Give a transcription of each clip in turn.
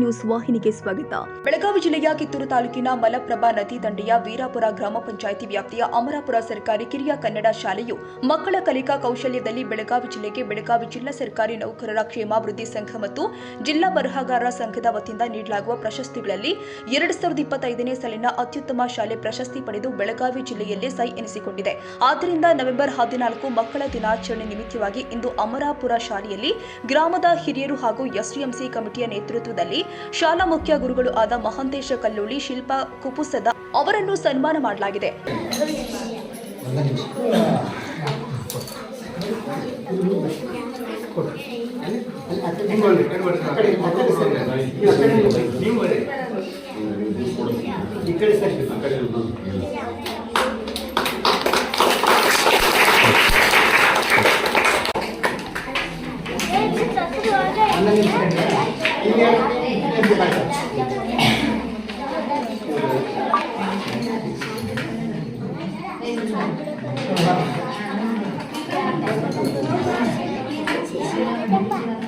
News ವಾಹಿನಿಗೆ ಸ್ವಾಗತ. ಬೆಳಗಾವಿ ಜಿಲ್ಲೆಯ ಕಿತ್ತೂರು ತಾಲೂಕಿನ ಮಲಪ್ರಭಾ ನದಿ ದಂಡೆಯ ವೀರಾಪುರ ಗ್ರಾಮ ಪಂಚಾಯಿತಿ ವ್ಯಾಪ್ತಿಯ ಅಮರಾಪುರ ಸರ್ಕಾರಿ ಕಿರಿಯ ಕನ್ನಡ ಶಾಲೆಯು ಮಕ್ಕಳ ಕಲಿಕಾ ಕೌಶಲ್ಯದಲ್ಲಿ ಬೆಳಗಾವಿ ಜಿಲ್ಲೆಗೆ ಬೆಳಗಾವಿ ಜಿಲ್ಲಾ ಸರ್ಕಾರಿ ನೌಕರರ ಕ್ಷೇಮಾಭಿವೃದ್ಧಿ ಸಂಘ ಮತ್ತು ಜಿಲ್ಲಾ ಬರಹಗಾರರ ಸಂಘದ ವತಿಯಿಂದ ನೀಡಲಾಗುವ ಪ್ರಶಸ್ತಿಗಳಲ್ಲಿ ಎರಡು ಸಾವಿರದ ಇಪ್ಪತ್ತೈದನೇ ಸಾಲಿನ ಅತ್ಯುತ್ತಮ ಶಾಲೆ ಪ್ರಶಸ್ತಿ ಪಡೆದು ಬೆಳಗಾವಿ ಜಿಲ್ಲೆಯಲ್ಲೇ ಸೈ ಎನಿಸಿಕೊಂಡಿದೆ. ಆದ್ದರಿಂದ ನವೆಂಬರ್ ಹದಿನಾಲ್ಕು ಮಕ್ಕಳ ದಿನಾಚರಣೆ ನಿಮಿತ್ತವಾಗಿ ಇಂದು ಅಮರಾಪುರ ಶಾಲೆಯಲ್ಲಿ ಗ್ರಾಮದ ಹಿರಿಯರು ಹಾಗೂ ಎಸ್ಡಿಎಂಸಿ ಕಮಿಟಿಯ ನೇತೃತ್ವದಲ್ಲಿ ಶಾಲಾ ಮುಖ್ಯ ಗುರುಗಳು ಆದ ಮಹಂತೇಶ ಕಲ್ಲೋಳಿ ಶಿಲ್ಪಾ ಕುಪುಸದ ಅವರನ್ನು ಸನ್ಮಾನ ಮಾಡಲಾಗಿದೆ. 明天，明天去干什么？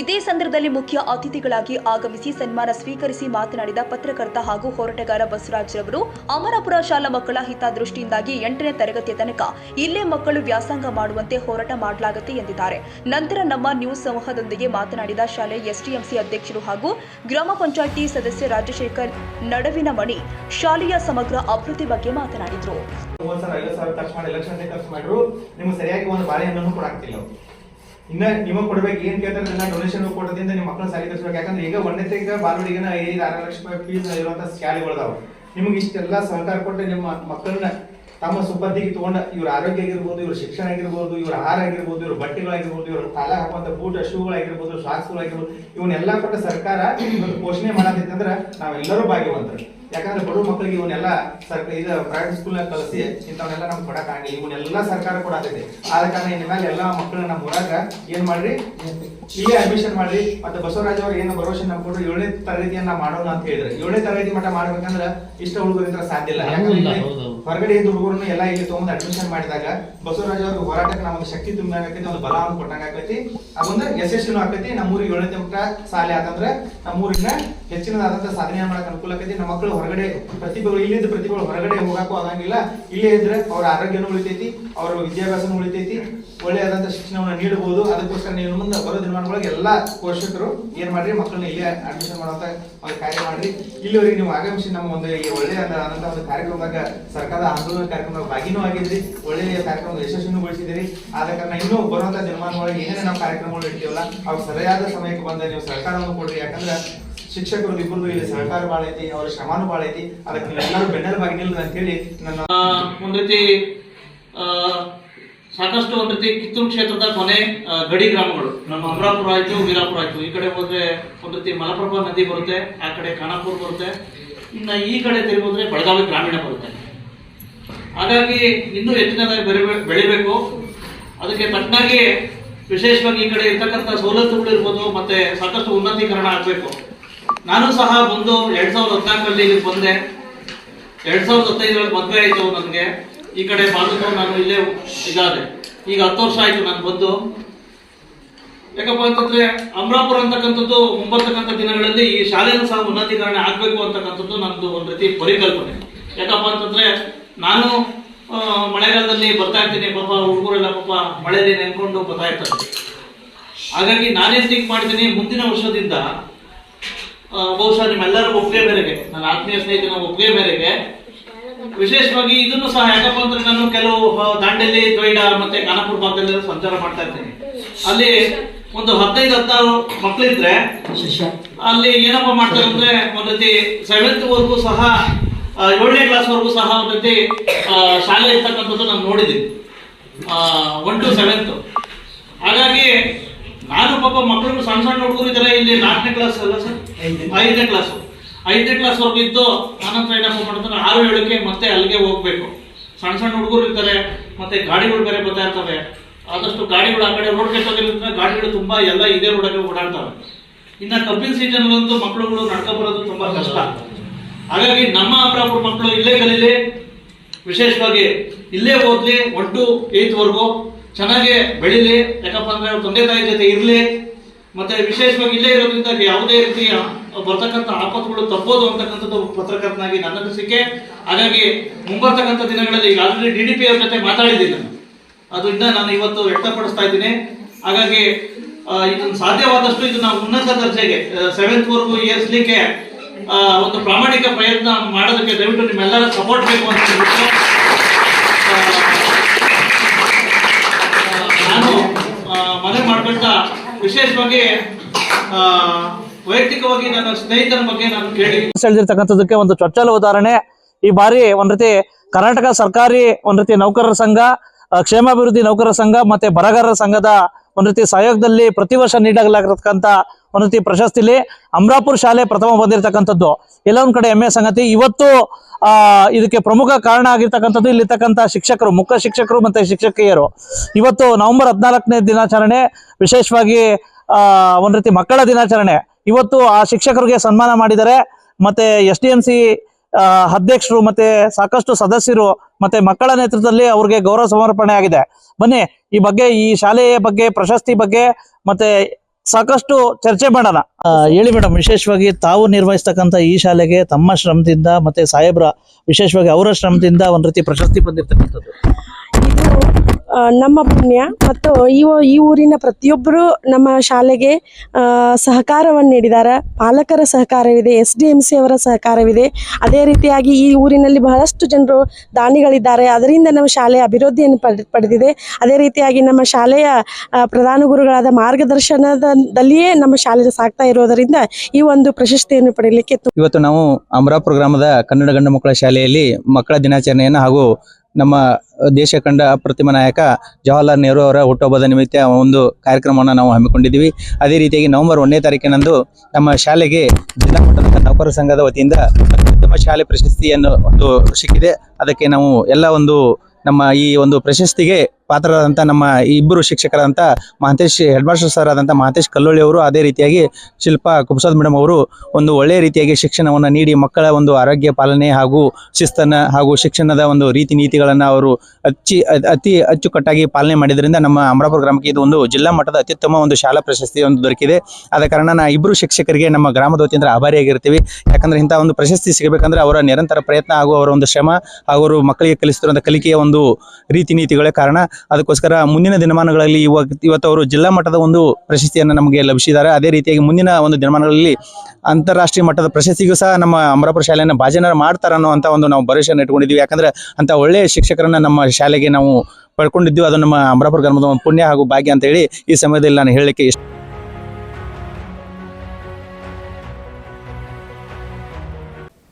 ಇದೇ ಸಂದರ್ಭದಲ್ಲಿ ಮುಖ್ಯ ಅತಿಥಿಗಳಾಗಿ ಆಗಮಿಸಿ ಸನ್ಮಾನ ಸ್ವೀಕರಿಸಿ ಮಾತನಾಡಿದ ಪತ್ರಕರ್ತ ಹಾಗೂ ಹೋರಾಟಗಾರ ಬಸವರಾಜ್ ಅವರು ಅಮರಪುರ ಶಾಲಾ ಮಕ್ಕಳ ಹಿತದೃಷ್ಟಿಯಿಂದಾಗಿ ಎಂಟನೇ ತರಗತಿಯ ತನಕ ಇಲ್ಲೇ ಮಕ್ಕಳು ವ್ಯಾಸಂಗ ಮಾಡುವಂತೆ ಹೋರಾಟ ಮಾಡಲಾಗುತ್ತೆ ಎಂದಿದ್ದಾರೆ. ನಂತರ ನಮ್ಮ ನ್ಯೂಸ್ ಸಮೂಹದೊಂದಿಗೆ ಮಾತನಾಡಿದ ಶಾಲೆ ಎಸ್ಡಿಎಂಸಿ ಅಧ್ಯಕ್ಷರು ಹಾಗೂ ಗ್ರಾಮ ಪಂಚಾಯಿತಿ ಸದಸ್ಯ ರಾಜಶೇಖರ್ ನಡುವಿನ ಮಣಿ ಶಾಲೆಯ ಸಮಗ್ರ ಅಭಿವೃದ್ಧಿ ಬಗ್ಗೆ ಮಾತನಾಡಿದರು. ಇನ್ನ ನಿಮಗ್ ಕೊಡ್ಬೇಕು, ಏನ್ ಕೇಳ್ತಾರೆ ನನ್ನ ಡೊನೇಷನ್ ಕೊಡೋದ್ರಿಂದ ನಿಮ್ಮ ಮಕ್ಕಳ ಸಾಲಿ ತರಿಸ್ಬೇಕು. ಯಾಕಂದ್ರೆ ಈಗ ಒಂದೇ ಈಗ ಬಾಲುಡಿಗೆ ಐದು ಆರು ಲಕ್ಷ ರೂಪಾಯಿ ಫೀಸ್ ಇರುವಂತ ಶಾಲೆಗಳದಾವ ನಿಮ್ಗೆ ಇಷ್ಟೆಲ್ಲ ಸಹಕಾರ ಕೊಟ್ಟು ನಿಮ್ಮ ಮಕ್ಕಳನ್ನ ತಮ್ಮ ಸುಪತ್ತಿಗೆ ತಗೊಂಡ ಇವ್ರ ಆರೋಗ್ಯ ಆಗಿರ್ಬೋದು, ಇವ್ರ ಶಿಕ್ಷಣ ಆಗಿರ್ಬೋದು, ಇವ್ರ ಆಹಾರ ಆಗಿರ್ಬೋದು, ಇವ್ರ ಬಟ್ಟೆಗಳಾಗಿರ್ಬೋದು ಇವ್ರ ಕಾಲ ಹಾಕುವಂತ ಬೂಟ್ ಶೂಗಳಾಗಿರ್ಬೋದು ಶಾಸ್ತ್ರಗಳಾಗಿರ್ಬೋದು ಇವನ್ನೆಲ್ಲ ಕೊಟ್ಟ ಸರ್ಕಾರ ಪೋಷಣೆ ಮಾಡೋದಿತ್ತಂದ್ರೆ ನಾವೆಲ್ಲರೂ ಭಾಗ್ಯವಂತರು. ಯಾಕಂದ್ರೆ ಬಡವ ಮಕ್ಕಳಿಗೆ ಇವನ್ನೆಲ್ಲ ಸರ್ಕಾರ ಇದು ಪ್ರೈವೇಟ್ ಸ್ಕೂಲ್ ಕಲಸಿ ಇಂಥವನ್ನೆಲ್ಲ ನಮ್ಗೆ ಕೊಡಕ್ ಆಗಿಲ್ಲ ಇವನ್ನೆಲ್ಲ ಸರ್ಕಾರ ಕೊಡತೈತಿ ಆದ ಕಾರಣ ಇನ್ ಮೇಲೆ ಎಲ್ಲಾ ಮಕ್ಕಳನ್ನ ನಮ್ಮ ಊರಾಗ ಏನ್ ಮಾಡ್ರಿ? ಇಲ್ಲೇ ಅಡ್ಮಿಷನ್ ಮಾಡ್ರಿ. ಮತ್ತೆ ಬಸವರಾಜ್ ಅವ್ರು ಏನು ಭರವಸೆ ನಮ್ಗೆ ಕೊಡ್ರಿ ಏಳನೇ ತರಗತಿಯನ್ನ ಮಾಡೋಣ ಅಂತ ಹೇಳಿದ್ರೆ. ಏಳನೇ ತರಗತಿ ಮಟ್ಟ ಮಾಡ್ಬೇಕಂದ್ರೆ ಇಷ್ಟ ಹುಡುಗರಿಂದ ಸಾಧ್ಯ ಇಲ್ಲ. ಯಾಕಂದ್ರೆ ಹೊರಗಡೆ ಇದ್ದ ಹುಡುಗರನ್ನ ಎಲ್ಲ ಇಲ್ಲಿ ತಗೊಂಡ್ ಅಡ್ಮಿಷನ್ ಮಾಡಿದಾಗ ಬಸವರಾಜ್ ಅವ್ರ ಹೋರಾಟಕ್ಕೆ ನಮಗೆ ಶಕ್ತಿ ತುಂಬಾಕೈತಿ ಒಂದು ಬಲವನ್ನು ಕೊಟ್ಟಂಗ ಆಕೈತಿ ಅದೊಂದು ಯಶಸ್ವಿನೂ ಆಕೈತಿ ನಮ್ಮೂರಿಗೆ ಏಳನೇ ಮಟ್ಟ ಸಾಲಿ ಆತಂದ್ರ ನಮ್ಮೂರಿನ ಹೆಚ್ಚಿನದಾದಂತ ಸಾಧನೆ ಮಾಡಕ್ ಅನುಕೂಲ ಆಕೈತಿ ನಮ್ಮ ಮಕ್ಕಳು ಹೊರಗಡೆ ಪ್ರತಿಭೆಗಳು, ಇಲ್ಲಿದ್ದ ಪ್ರತಿಭೆಗಳು ಹೊರಗಡೆ ಹೋಗಕ್ಕೂ ಆಗಂಗಿಲ್ಲ. ಇಲ್ಲೇ ಇದ್ರೆ ಅವ್ರ ಆರೋಗ್ಯನೂ ಉಳಿತೈತಿ, ಅವ್ರ ವಿದ್ಯಾಭ್ಯಾಸನೂ ಉಳಿತೈತಿ ಒಳ್ಳೆಯದಾದಂಥ ಶಿಕ್ಷಣವನ್ನು ನೀಡಬಹುದು. ಅದಕ್ಕೋಸ್ಕರ ನೀವು ಮುಂದೆ ಬರೋ ದಿನಮಾನಗಳಿಗೆ ಎಲ್ಲ ಪೋಷಕರು ಏನ್ ಮಾಡ್ರಿ, ಮಕ್ಕಳನ್ನ ಇಲ್ಲೇ ಅಡ್ಮಿಷನ್ ಮಾಡುವಂತ ಒಂದು ಕಾರ್ಯ ಮಾಡ್ರಿ. ಇಲ್ಲಿವರೆಗೆ ನೀವು ಆಗಮಿಸಿ ನಮ್ಮ ಒಂದು ಈ ಒಳ್ಳೆಯದಾದಂತ ಒಂದು ಕಾರ್ಯಕ್ರಮದಾಗ ಸರ್ಕಾರದ ಆಂದೋಲನ ಕಾರ್ಯಕ್ರಮದಾಗ ಭಾಗಿನೂ ಆಗಿದ್ರಿ. ಒಳ್ಳೆಯ ಯಶಸ್ಸನ್ನು ಯಶಸ್ವಿನೂಗೊಳಿಸಿದಿರಿ ಆದ ಕಾರಣ ಇನ್ನೂ ಬರುವಂತ ದಿನಮಾನಗಳಿಗೆ ಏನೇನು ನಾವು ಕಾರ್ಯಕ್ರಮಗಳು ಇಡ್ತೀವಲ್ಲ, ಅವು ಸರಿಯಾದ ಸಮಯಕ್ಕೆ ಬಂದ ನೀವು ಸರ್ಕಾರವನ್ನು ಕೊಡ್ರಿ. ಯಾಕಂದ್ರೆ ಶಿಕ್ಷಕರು ಇಬ್ಬರು ಇಲ್ಲಿ ಸಹಕಾರ ಬಾಳ ಐತಿ ಅವರ ಶ್ರಮಾನು ಬಾಳ ಐತಿ ಅದಕ್ಕೆ ನೀವೆಲ್ಲರೂ ಬೆನ್ನೆಲುಬಾಗಿ ನಿಲ್ಲ ಅಂತ ಹೇಳಿ ನನ್ನ ಒಂದ್ ರೀತಿ ಸಾಕಷ್ಟು ಒಂದ್ ರೀತಿ ಕಿತ್ತೂರು ಕ್ಷೇತ್ರದ ಕೊನೆ ಗಡಿ ಗ್ರಾಮಗಳು, ನಮ್ಮ ಅಮರಾಪುರ ಆಯ್ತು, ವೀರಾಪುರ ಆಯ್ತು, ಈ ಕಡೆ ಹೋದ್ರೆ ಒಂದ್ ಮಲಪ್ರಭಾ ನದಿ ಬರುತ್ತೆ, ಆ ಕಡೆ ಖಾನಾಪುರ ಬರುತ್ತೆ, ಇನ್ನ ಈ ಕಡೆ ತಿರುಗಿದ್ರೆ ಬೆಳಗಾವಿ ಗ್ರಾಮೀಣ ಬರುತ್ತೆ. ಹಾಗಾಗಿ ಇನ್ನೂ ಹೆಚ್ಚಿನದಾಗಿ ಬೆಳಿಬೆ- ಬೆಳಿಬೇಕು. ಅದಕ್ಕೆ ತಕ್ಕನಾಗಿ ವಿಶೇಷವಾಗಿ ಈ ಕಡೆ ಇರ್ತಕ್ಕಂಥ ಸವಲತ್ತುಗಳು ಇರ್ಬೋದು, ಮತ್ತೆ ಸಾಕಷ್ಟು ಉನ್ನತೀಕರಣ ಆಗಬೇಕು. ನಾನು ಸಹ ಬಂದು ಎರಡ್ ಸಾವಿರದ ಹದಿನಾಲ್ಕರಲ್ಲಿ ಇಲ್ಲಿ ಬಂದೆ. ಎರಡ್ ಸಾವಿರದ ಹದಿನೈದರಲ್ಲಿ ಮದುವೆ ಆಯ್ತು ನನಗೆ. ಈ ಕಡೆ ಬಂದು ನಾನು ಇಲ್ಲೇ ಇದಾದೆ ಈಗ ಹತ್ತು ವರ್ಷ ಆಯ್ತು ನಾನು ಬಂದು. ಯಾಕಪ್ಪ ಅಂತಂದ್ರೆ ಅಮರಾಪುರ ಅಂತಕ್ಕಂಥದ್ದು ಮುಂಬರ್ತಕ್ಕಂಥ ದಿನಗಳಲ್ಲಿ ಈ ಶಾಲೆಯನ್ನು ಸಹ ಉನ್ನತೀಕರಣ ಆಗ್ಬೇಕು ಅಂತಕ್ಕಂಥದ್ದು ನನ್ನದು ಒಂದು ರೀತಿ ಪರಿಕಲ್ಪನೆ. ಯಾಕಪ್ಪ ಅಂತಂದ್ರೆ ನಾನು ಮಳೆಗಾಲದಲ್ಲಿ ಬರ್ತಾ ಇರ್ತೀನಿ. ಪಾಪ ಹುಡುಗರೆಲ್ಲ ಪಾಪ ಮಳೆಯಲ್ಲಿ ನೆನ್ಕೊಂಡು ಬರ್ತಾ ಇರ್ತಾರೆ. ಹಾಗಾಗಿ ನಾನೇನ್ ಥಿಂಕ್ ಮಾಡ್ತೀನಿ, ಮುಂದಿನ ವರ್ಷದಿಂದ ಬಹುಶಃ ನಿಮ್ಮೆಲ್ಲರ ಒಪ್ಪಿಗೆ ಮೇರೆಗೆ, ನನ್ನ ಆತ್ಮೀಯ ಸ್ನೇಹಿತನ ಒಪ್ಪಿಗೆ ಮೇರೆಗೆ. ವಿಶೇಷವಾಗಿ ಇದನ್ನು ಸಹ ಯಾಕಪ್ಪ ಅಂದ್ರೆ ನಾನು ಕೆಲವು ದಾಂಡೆಲ್ಲಿ ದಾಂಡೇಲಿ ದ್ವೈಡ ಮತ್ತೆ ಖಾನಾಪುರ ಭಾಗದಲ್ಲಿ ಸಂಚಾರ ಮಾಡ್ತಾ ಇರ್ತೀನಿ ಅಲ್ಲಿ ಒಂದು ಹದಿನೈದು ಹತ್ತಾರು ಮಕ್ಕಳಿದ್ರೆ ಅಲ್ಲಿ ಏನಪ್ಪ ಮಾಡ್ತಾರೆ ಅಂದ್ರೆ ಒಂದ್ ರೀತಿ ಸೆವೆಂತ್ ವರ್ಗೂ ಸಹ ಏಳನೇ ಕ್ಲಾಸ್ ವರ್ಗೂ ಸಹ ಒಂದ್ ರೀತಿ ಶಾಲೆ ಇರ್ತಕ್ಕಂಥದ್ದು ನಾನು ನೋಡಿದ್ದೀನಿ ಒನ್ ಟು ಸೆವೆಂತ್ ಹಾಗಾಗಿ ನಾನು ಪಾಪ ಮಕ್ಕಳು ಸಣ್ಣ ಸಣ್ಣ ಹುಡುಗರು ಇದ್ದಾರೆ ಇಲ್ಲಿ ನಾಲ್ಕನೇ ಕ್ಲಾಸ್ ಅಲ್ಲ ಸರ್ ಐದನೇ ಕ್ಲಾಸ್ ಐದನೇ ಕ್ಲಾಸ್ ವರ್ಗ ಇದ್ದು ಆನಂತರ ಏನಪ್ಪ ಮಾಡ್ತಾರೆ? ಆರು ಏಳಕ್ಕೆ ಮತ್ತೆ ಅಲ್ಲಿಗೆ ಹೋಗ್ಬೇಕು. ಸಣ್ಣ ಸಣ್ಣ ಹುಡುಗರು ಇರ್ತಾರೆ, ಮತ್ತೆ ಗಾಡಿಗಳು ಬೇರೆ ಬರ್ತಾ ಇರ್ತವೆ. ಆದಷ್ಟು ಗಾಡಿಗಳು ಆ ಕಡೆ ರೋಡ್ ಕೆಟ್ಟೋಗಿರುತ್ತೆ ಗಾಡಿಗಳು ತುಂಬಾ ಎಲ್ಲ ಇದೇ ರೋಡಲ್ಲಿ ಓಡಾಡ್ತವೆ. ಇನ್ನ ಕಬ್ಬಿನ ಸೀಸನ್ ಅಂತೂ ಮಕ್ಕಳುಗಳು ನಡ್ಕೊ ಬರೋದು ತುಂಬಾ ಕಷ್ಟ. ಹಾಗಾಗಿ ನಮ್ಮ ಅಪ್ರಾಪುರ ಮಕ್ಕಳು ಇಲ್ಲೇ ಕಲೀಲಿ. ವಿಶೇಷವಾಗಿ ಇಲ್ಲೇ ಓದ್ಲಿ ಒಟ್ಟು ಏತ್ ವರ್ಗು. ಚೆನ್ನಾಗಿ ಬೆಳೀಲಿ. ಯಾಕಪ್ಪ ಅಂದರೆ ಅವ್ರ ತಂದೆ ತಾಯಿ ಜೊತೆ ಇರಲಿ. ಮತ್ತೆ ವಿಶೇಷವಾಗಿ ಇಲ್ಲೇ ಇರೋದ್ರಿಂದ ಯಾವುದೇ ರೀತಿಯ ಬರ್ತಕ್ಕಂಥ ಆಪತ್ತುಗಳು ತಪ್ಪೋದು ಅಂತಕ್ಕಂಥದ್ದು ಪತ್ರಕರ್ತನಾಗಿ ನನ್ನ ಅನಿಸಿಕೆ ಹಾಗಾಗಿ ಮುಂಬರ್ತಕ್ಕಂಥ ದಿನಗಳಲ್ಲಿ ಈಗ ಆಲ್ರೆಡಿ ಡಿ ಡಿ ಪಿ ಅವ್ರ ಜೊತೆ ಮಾತಾಡಿದ್ದೀನಿ ನಾನು. ಅದರಿಂದ ನಾನು ಇವತ್ತು ವ್ಯಕ್ತಪಡಿಸ್ತಾ ಇದ್ದೀನಿ. ಹಾಗಾಗಿ ಇದನ್ನು ಸಾಧ್ಯವಾದಷ್ಟು ಇದನ್ನ ಉನ್ನತ ದರ್ಜೆಗೆ ಸೆವೆಂತ್ ವರ್ಗು ಏರ್ಸ್ಲಿಕ್ಕೆ ಒಂದು ಪ್ರಾಮಾಣಿಕ ಪ್ರಯತ್ನ ಮಾಡೋದಕ್ಕೆ ದಯವಿಟ್ಟು ನಿಮ್ಮೆಲ್ಲರ ಸಪೋರ್ಟ್ ಬೇಕು ಅಂತ ಹೇಳ್ಬಿಟ್ಟು ಮಾಡ್ಕೊಳ್ತಾ ವಿಶೇಷವಾಗಿ ವೈಯಕ್ತಿಕವಾಗಿ ನನ್ನ ಸ್ನೇಹಿತರ ಬಗ್ಗೆ ನಾನು ಕೇಳಿ. ಸೆಳೆದಿರ್ತಕ್ಕಂಥದ್ದಕ್ಕೆ ಒಂದು ಚೊಚ್ಚಲ ಉದಾಹರಣೆ. ಈ ಬಾರಿ ಒಂದ್ ರೀತಿ ಕರ್ನಾಟಕ ಸರ್ಕಾರಿ ಒಂದ್ ರೀತಿ ನೌಕರರ ಸಂಘ ಕ್ಷೇಮಾಭಿವೃದ್ಧಿ ನೌಕರರ ಸಂಘ ಮತ್ತೆ ಬರಗಾರರ ಸಂಘದ ಒಂದ್ ರೀತಿ ಸಹಯೋಗದಲ್ಲಿ ಪ್ರತಿ ವರ್ಷ ನೀಡಲಾಗಿರ್ತಕ್ಕಂಥ ಒಂದ್ ಪ್ರಶಸ್ತಿಲಿ ಅಮರಾಪುರ ಶಾಲೆ ಪ್ರಥಮ ಬಂದಿರತಕ್ಕಂಥದ್ದು ಎಲ್ಲ ಒಂದ್ ಕಡೆ ಹೆಮ್ಮೆ ಸಂಗತಿ. ಇವತ್ತು ಇದಕ್ಕೆ ಪ್ರಮುಖ ಕಾರಣ ಆಗಿರ್ತಕ್ಕಂಥದ್ದು ಇಲ್ಲಿರ್ತಕ್ಕಂಥ ಶಿಕ್ಷಕರು, ಮುಖ್ಯ ಶಿಕ್ಷಕರು ಮತ್ತೆ ಶಿಕ್ಷಕಿಯರು. ಇವತ್ತು ನವೆಂಬರ್ ಹದಿನಾಲ್ಕನೇ ದಿನಾಚರಣೆ, ವಿಶೇಷವಾಗಿ, ಆ, ಒಂದ್ ರೀತಿ ಮಕ್ಕಳ ದಿನಾಚರಣೆ. ಇವತ್ತು ಆ ಶಿಕ್ಷಕರಿಗೆ ಸನ್ಮಾನ ಮಾಡಿದರೆ ಮತ್ತೆ ಎಸ್ ಡಿ ಎಂ ಸಿ ಅಧ್ಯಕ್ಷರು ಮತ್ತೆ ಸಾಕಷ್ಟು ಸದಸ್ಯರು ಮತ್ತೆ ಮಕ್ಕಳ ನೇತೃತ್ವದಲ್ಲಿ ಅವ್ರಿಗೆ ಗೌರವ ಸಮರ್ಪಣೆ ಆಗಿದೆ ಬನ್ನಿ, ಈ ಬಗ್ಗೆ, ಈ ಶಾಲೆಯ ಬಗ್ಗೆ, ಪ್ರಶಸ್ತಿ ಬಗ್ಗೆ ಮತ್ತೆ ಸಾಕಷ್ಟು ಚರ್ಚೆ ಮಾಡೋಣ. ಹೇಳಿ ಮೇಡಮ್, ವಿಶೇಷವಾಗಿ ತಾವು ನಿರ್ವಹಿಸ್ತಕ್ಕಂಥ ಈ ಶಾಲೆಗೆ ತಮ್ಮ ಶ್ರಮದಿಂದ ಮತ್ತೆ ಸಾಹೇಬ್ರ ವಿಶೇಷವಾಗಿ ಅವರ ಶ್ರಮದಿಂದ ಒಂದ್ ರೀತಿ ಪ್ರಶಸ್ತಿ ಬಂದಿರ್ತಕ್ಕಂಥದ್ದು. ನಮ್ಮ ಪುಣ್ಯ ಮತ್ತು ಈ ಈ ಊರಿನ ಪ್ರತಿಯೊಬ್ಬರು ನಮ್ಮ ಶಾಲೆಗೆ ಸಹಕಾರವನ್ನು ನೀಡಿದ್ದಾರೆ. ಪಾಲಕರ ಸಹಕಾರವಿದೆ, ಎಸ್ ಡಿ ಎಂ ಸಿ ಅವರ ಸಹಕಾರವಿದೆ. ಅದೇ ರೀತಿಯಾಗಿ ಈ ಊರಿನಲ್ಲಿ ಬಹಳಷ್ಟು ಜನರು ದಾನಿಗಳಿದ್ದಾರೆ. ಅದರಿಂದ ನಮ್ಮ ಶಾಲೆ ಅಭಿವೃದ್ಧಿಯನ್ನು ಪಡೆ ಪಡೆದಿದೆ. ಅದೇ ರೀತಿಯಾಗಿ ನಮ್ಮ ಶಾಲೆಯ ಪ್ರಧಾನ ಗುರುಗಳಾದ ಮಾರ್ಗದರ್ಶನದಲ್ಲಿಯೇ ನಮ್ಮ ಶಾಲೆ ಸಾಗ್ತಾ ಇರೋದರಿಂದ ಈ ಒಂದು ಪ್ರಶಸ್ತಿಯನ್ನು ಪಡೆಯಲಿಕ್ಕೆ ಇವತ್ತು ನಾವು ಅಮರಾಪುರ ಗ್ರಾಮದ ಕನ್ನಡ ಗಂಡು ಮಕ್ಕಳ ಶಾಲೆಯಲ್ಲಿ ಮಕ್ಕಳ ದಿನಾಚರಣೆಯನ್ನು ಹಾಗೂ ನಮ್ಮ ದೇಶ ಕಂಡ ಅಪ್ರತಿಮ ನಾಯಕ ಜವಾಹರ್ಲಾಲ್ ನೆಹರು ಅವರ ಹುಟ್ಟುಹಬ್ಬದ ನಿಮಿತ್ತ ಒಂದು ಕಾರ್ಯಕ್ರಮವನ್ನು ನಾವು ಹಮ್ಮಿಕೊಂಡಿದ್ದೀವಿ. ಅದೇ ರೀತಿಯಾಗಿ ನವೆಂಬರ್ ಒಂದನೇ ತಾರೀಕಿನಂದು ನಮ್ಮ ಶಾಲೆಗೆ ಜಿಲ್ಲಾ ಮಟ್ಟದ ನೌಕರ ಸಂಘದ ವತಿಯಿಂದ ಅತ್ಯುತ್ತಮ ಶಾಲೆ ಪ್ರಶಸ್ತಿಯನ್ನು ಒಂದು ಸಿಕ್ಕಿದೆ. ಅದಕ್ಕೆ ನಾವು ಎಲ್ಲ ಒಂದು ನಮ್ಮ ಈ ಒಂದು ಪ್ರಶಸ್ತಿಗೆ ಪಾತ್ರರಾದಂಥ ನಮ್ಮ ಇಬ್ಬರು ಶಿಕ್ಷಕರಾದಂಥ ಮಹಂತೇಶ್ ಹೆಡ್ ಮಾಸ್ಟರ್ ಸರ್ ಆದಂಥ ಮಹಂತೇಶ್ ಕಲ್ಲೋಳಿ ಅವರು ಅದೇ ರೀತಿಯಾಗಿ ಶಿಲ್ಪಾ ಕುಪ್ಸಾದ್ ಮೇಡಮ್ ಅವರು ಒಂದು ಒಳ್ಳೆಯ ರೀತಿಯಾಗಿ ಶಿಕ್ಷಣವನ್ನು ನೀಡಿ ಮಕ್ಕಳ ಒಂದು ಆರೋಗ್ಯ ಪಾಲನೆ ಹಾಗೂ ಶಿಸ್ತನ್ನು ಹಾಗೂ ಶಿಕ್ಷಣದ ಒಂದು ರೀತಿ ನೀತಿಗಳನ್ನು ಅವರು ಅಚ್ಚಿ ಅತಿ ಅಚ್ಚುಕಟ್ಟಾಗಿ ಪಾಲನೆ ಮಾಡಿದ್ರಿಂದ ನಮ್ಮ ಅಮರಾಪುರ ಗ್ರಾಮಕ್ಕೆ ಇದು ಒಂದು ಜಿಲ್ಲಾ ಮಟ್ಟದ ಅತ್ಯುತ್ತಮ ಒಂದು ಶಾಲಾ ಪ್ರಶಸ್ತಿ ಒಂದು ದೊರಕಿದೆ. ಆದ ಕಾರಣ ನಾ ಇಬ್ಬರು ಶಿಕ್ಷಕರಿಗೆ ನಮ್ಮ ಗ್ರಾಮದ ವತಿಯಿಂದ ಆಭಾರಿಯಾಗಿರ್ತೀವಿ. ಯಾಕಂದ್ರೆ ಇಂಥ ಒಂದು ಪ್ರಶಸ್ತಿ ಸಿಗಬೇಕಂದ್ರೆ ಅವರ ನಿರಂತರ ಪ್ರಯತ್ನ ಹಾಗೂ ಅವರ ಒಂದು ಶ್ರಮ ಹಾಗೂ ಅವರು ಮಕ್ಕಳಿಗೆ ಕಲಿಸ್ತಿರುವಂಥ ಕಲಿಕೆಯ ಒಂದು ರೀತಿ ನೀತಿಗಳೇ ಕಾರಣ. ಅದಕ್ಕೋಸ್ಕರ ಮುಂದಿನ ದಿನಮಾನಗಳಲ್ಲಿ ಇವಾಗ ಇವತ್ತು ಅವರು ಜಿಲ್ಲಾ ಮಟ್ಟದ ಒಂದು ಪ್ರಶಸ್ತಿಯನ್ನು ನಮಗೆ ಲಭಿಸಿದ್ದಾರೆ. ಅದೇ ರೀತಿಯಾಗಿ ಮುಂದಿನ ಒಂದು ದಿನಮಾನಗಳಲ್ಲಿ ಅಂತಾರಾಷ್ಟ್ರೀಯ ಮಟ್ಟದ ಪ್ರಶಸ್ತಿಗೂ ಸಹ ನಮ್ಮ ಅಮರಾಪುರ ಶಾಲೆಯನ್ನು ಭಾಜನ ಮಾಡ್ತಾರೆ ಅನ್ನೋಂಥ ಒಂದು ನಾವು ಭರವಸೆಯನ್ನು ಇಟ್ಕೊಂಡಿದ್ದೀವಿ ಯಾಕಂದ್ರೆ ಅಂತ ಒಳ್ಳೆಯ ಶಿಕ್ಷಕರನ್ನ ನಮ್ಮ ಶಾಲೆಗೆ ನಾವು ಪಡ್ಕೊಂಡಿದ್ದೀವಿ ಅದು ನಮ್ಮ ಅಮರಾಪುರ ಗ್ರಾಮದ ಒಂದು ಪುಣ್ಯ ಹಾಗೂ ಭಾಗ್ಯ ಅಂತ ಹೇಳಿ ಈ ಸಮಯದಲ್ಲಿ ನಾನು ಹೇಳಲಿಕ್ಕೆ ಇಷ್ಟ